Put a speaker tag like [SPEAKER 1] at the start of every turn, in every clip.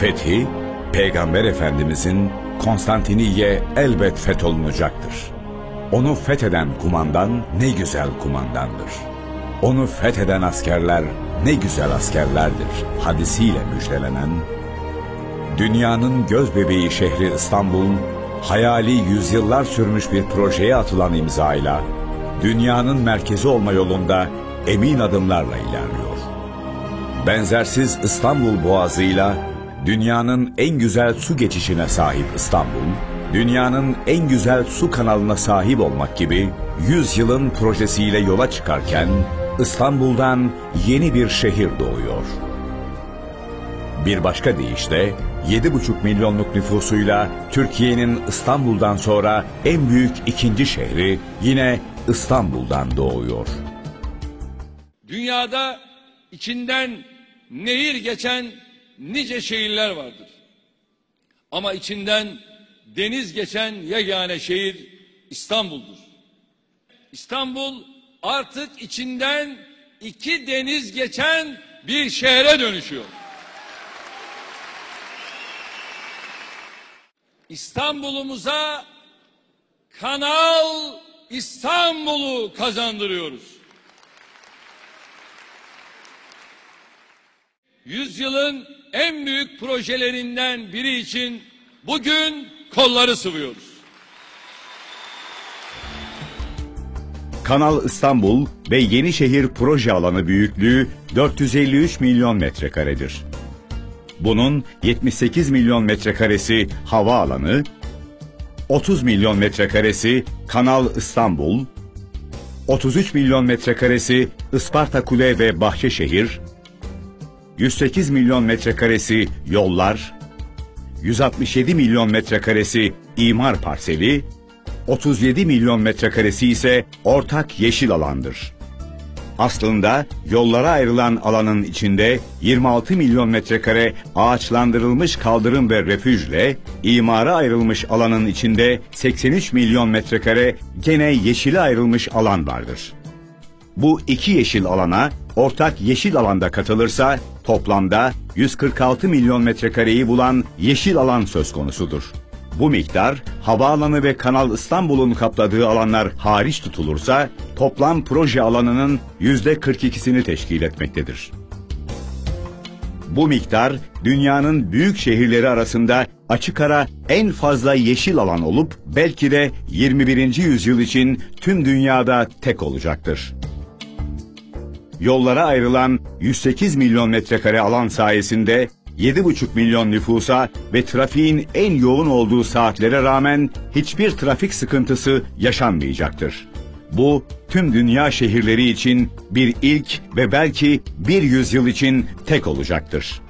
[SPEAKER 1] Fethi, Peygamber Efendimizin Konstantiniye elbet fetholunacaktır. Onu fetheden kumandan ne güzel kumandandır. Onu fetheden askerler ne güzel askerlerdir hadisiyle müjdelenen, dünyanın göz bebeği şehri İstanbul, hayali yüzyıllar sürmüş bir projeye atılan imzayla, dünyanın merkezi olma yolunda emin adımlarla ilerliyor. Benzersiz İstanbul Boğazı'yla dünyanın en güzel su geçişine sahip İstanbul, dünyanın en güzel su kanalına sahip olmak gibi 100 yılın projesiyle yola çıkarken İstanbul'dan yeni bir şehir doğuyor. Bir başka deyişle 7,5 milyonluk nüfusuyla Türkiye'nin İstanbul'dan sonra en büyük ikinci şehri yine İstanbul'dan doğuyor.
[SPEAKER 2] Dünyada içinden nehir geçen nice şehirler vardır. Ama içinden deniz geçen yegane şehir İstanbul'dur. İstanbul artık içinden iki deniz geçen bir şehre dönüşüyor. İstanbul'umuza Kanal İstanbul'u kazandırıyoruz. Yüzyılın en büyük projelerinden biri için bugün kolları sıvıyoruz.
[SPEAKER 1] Kanal İstanbul ve Yenişehir proje alanı büyüklüğü 453 milyon metrekaredir. Bunun 78 milyon metrekaresi hava alanı, 30 milyon metrekaresi Kanal İstanbul, 33 milyon metrekaresi Isparta Kule ve Bahçeşehir, 108 milyon metrekaresi yollar, 167 milyon metrekaresi imar parseli, 37 milyon metrekaresi ise ortak yeşil alandır. Aslında yollara ayrılan alanın içinde 26 milyon metrekare ağaçlandırılmış kaldırım ve refüjle, imara ayrılmış alanın içinde 83 milyon metrekare gene yeşile ayrılmış alan vardır. Bu iki yeşil alana ortak yeşil alanda katılırsa toplamda 146 milyon metrekareyi bulan yeşil alan söz konusudur. Bu miktar havaalanı ve Kanal İstanbul'un kapladığı alanlar hariç tutulursa toplam proje alanının yüzde 42'sini teşkil etmektedir. Bu miktar dünyanın büyük şehirleri arasında açık ara en fazla yeşil alan olup belki de 21. yüzyıl için tüm dünyada tek olacaktır yollara ayrılan 108 milyon metrekare alan sayesinde 7,5 milyon nüfusa ve trafiğin en yoğun olduğu saatlere rağmen hiçbir trafik sıkıntısı yaşanmayacaktır. Bu tüm dünya şehirleri için bir ilk ve belki bir yüzyıl için tek olacaktır.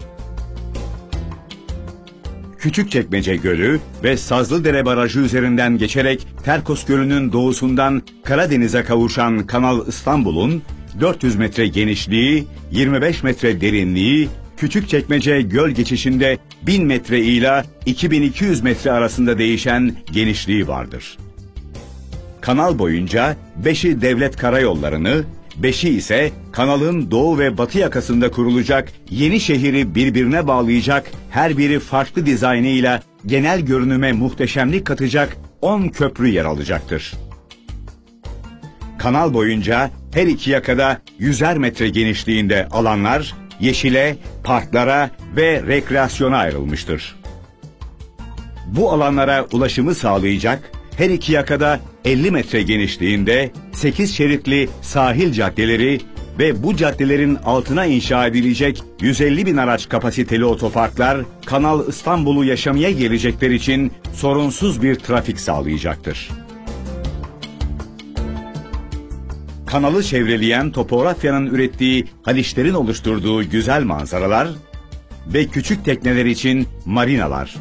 [SPEAKER 1] Küçükçekmece Gölü ve Sazlıdere Barajı üzerinden geçerek Terkos Gölü'nün doğusundan Karadeniz'e kavuşan Kanal İstanbul'un 400 metre genişliği, 25 metre derinliği, Küçükçekmece göl geçişinde 1000 metre ile 2200 metre arasında değişen genişliği vardır. Kanal boyunca 5'i devlet karayollarını, 5'i ise kanalın doğu ve batı yakasında kurulacak yeni şehri birbirine bağlayacak her biri farklı dizaynıyla genel görünüme muhteşemlik katacak 10 köprü yer alacaktır. Kanal boyunca her iki yakada yüzer metre genişliğinde alanlar yeşile, parklara ve rekreasyona ayrılmıştır. Bu alanlara ulaşımı sağlayacak her iki yakada 50 metre genişliğinde 8 şeritli sahil caddeleri ve bu caddelerin altına inşa edilecek 150 bin araç kapasiteli otoparklar Kanal İstanbul'u yaşamaya gelecekler için sorunsuz bir trafik sağlayacaktır. Kanalı çevreleyen topografyanın ürettiği haliçlerin oluşturduğu güzel manzaralar ve küçük tekneler için marinalar.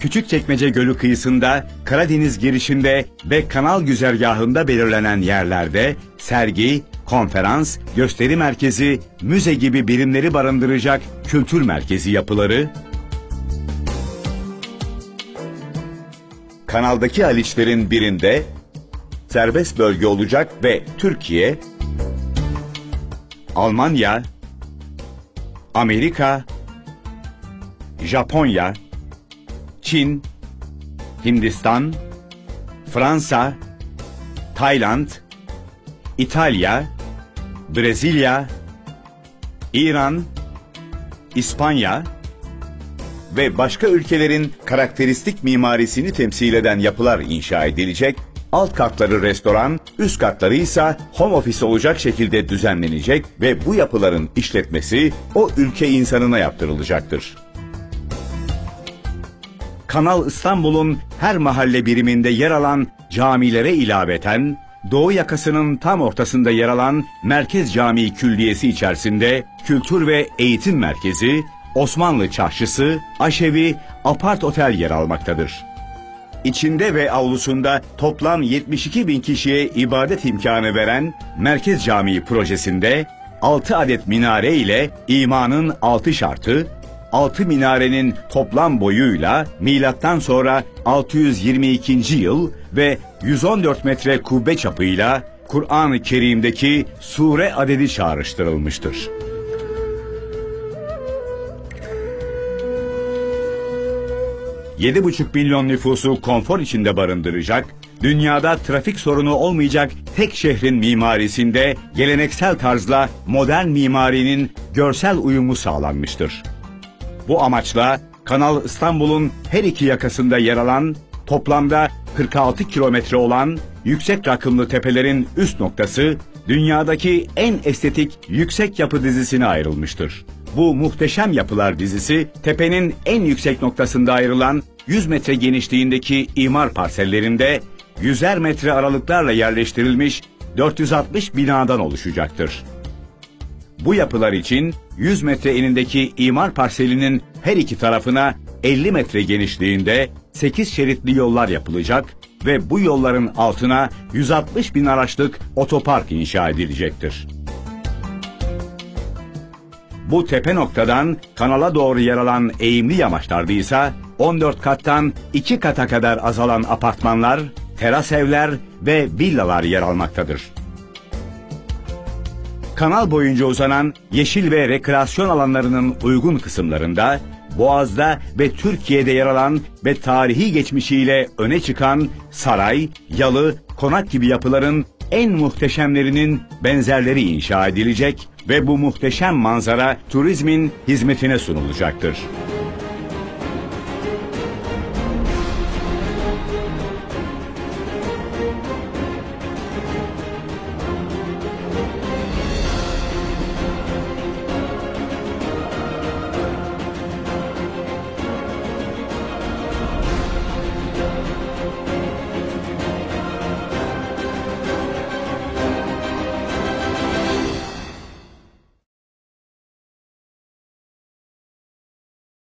[SPEAKER 1] Küçükçekmece Gölü kıyısında, Karadeniz girişinde ve kanal güzergahında belirlenen yerlerde sergi, konferans, gösteri merkezi, müze gibi birimleri barındıracak kültür merkezi yapıları, kanaldaki haliçlerin birinde serbest bölge olacak ve Türkiye, Almanya, Amerika, Japonya, Çin, Hindistan, Fransa, Tayland, İtalya, Brezilya, İran, İspanya ve başka ülkelerin karakteristik mimarisini temsil eden yapılar inşa edilecek, alt katları restoran, üst katları ise home office olacak şekilde düzenlenecek ve bu yapıların işletmesi o ülke insanına yaptırılacaktır. Kanal İstanbul'un her mahalle biriminde yer alan camilere ilaveten, Doğu yakasının tam ortasında yer alan Merkez Camii Külliyesi içerisinde kültür ve eğitim merkezi, Osmanlı Çarşısı, Aşevi, Apart Otel yer almaktadır. İçinde ve avlusunda toplam 72 bin kişiye ibadet imkanı veren Merkez Camii projesinde 6 adet minare ile imanın 6 şartı, 6 minarenin toplam boyuyla milattan sonra 622. yıl ve 114 metre kubbe çapıyla Kur'an-ı Kerim'deki sure adedi çağrıştırılmıştır. Yedi buçuk milyon nüfusu konfor içinde barındıracak, dünyada trafik sorunu olmayacak tek şehrin mimarisinde geleneksel tarzla modern mimarinin görsel uyumu sağlanmıştır. Bu amaçla Kanal İstanbul'un her iki yakasında yer alan toplamda 46 kilometre olan yüksek rakımlı tepelerin üst noktası dünyadaki en estetik yüksek yapı dizisine ayrılmıştır. Bu muhteşem yapılar dizisi tepenin en yüksek noktasında ayrılan 100 metre genişliğindeki imar parsellerinde yüzer metre aralıklarla yerleştirilmiş 460 binadan oluşacaktır. Bu yapılar için 100 metre enindeki imar parselinin her iki tarafına 50 metre genişliğinde 8 şeritli yollar yapılacak ve bu yolların altına 160 bin araçlık otopark inşa edilecektir. Bu tepe noktadan kanala doğru yer alan eğimli yamaçlarda ise 14 kattan 2 kata kadar azalan apartmanlar, teras evler ve villalar yer almaktadır. Kanal boyunca uzanan yeşil ve rekreasyon alanlarının uygun kısımlarında Boğaz'da ve Türkiye'de yer alan ve tarihi geçmişiyle öne çıkan saray, yalı, konak gibi yapıların en muhteşemlerinin benzerleri inşa edilecek ve bu muhteşem manzara turizmin hizmetine sunulacaktır.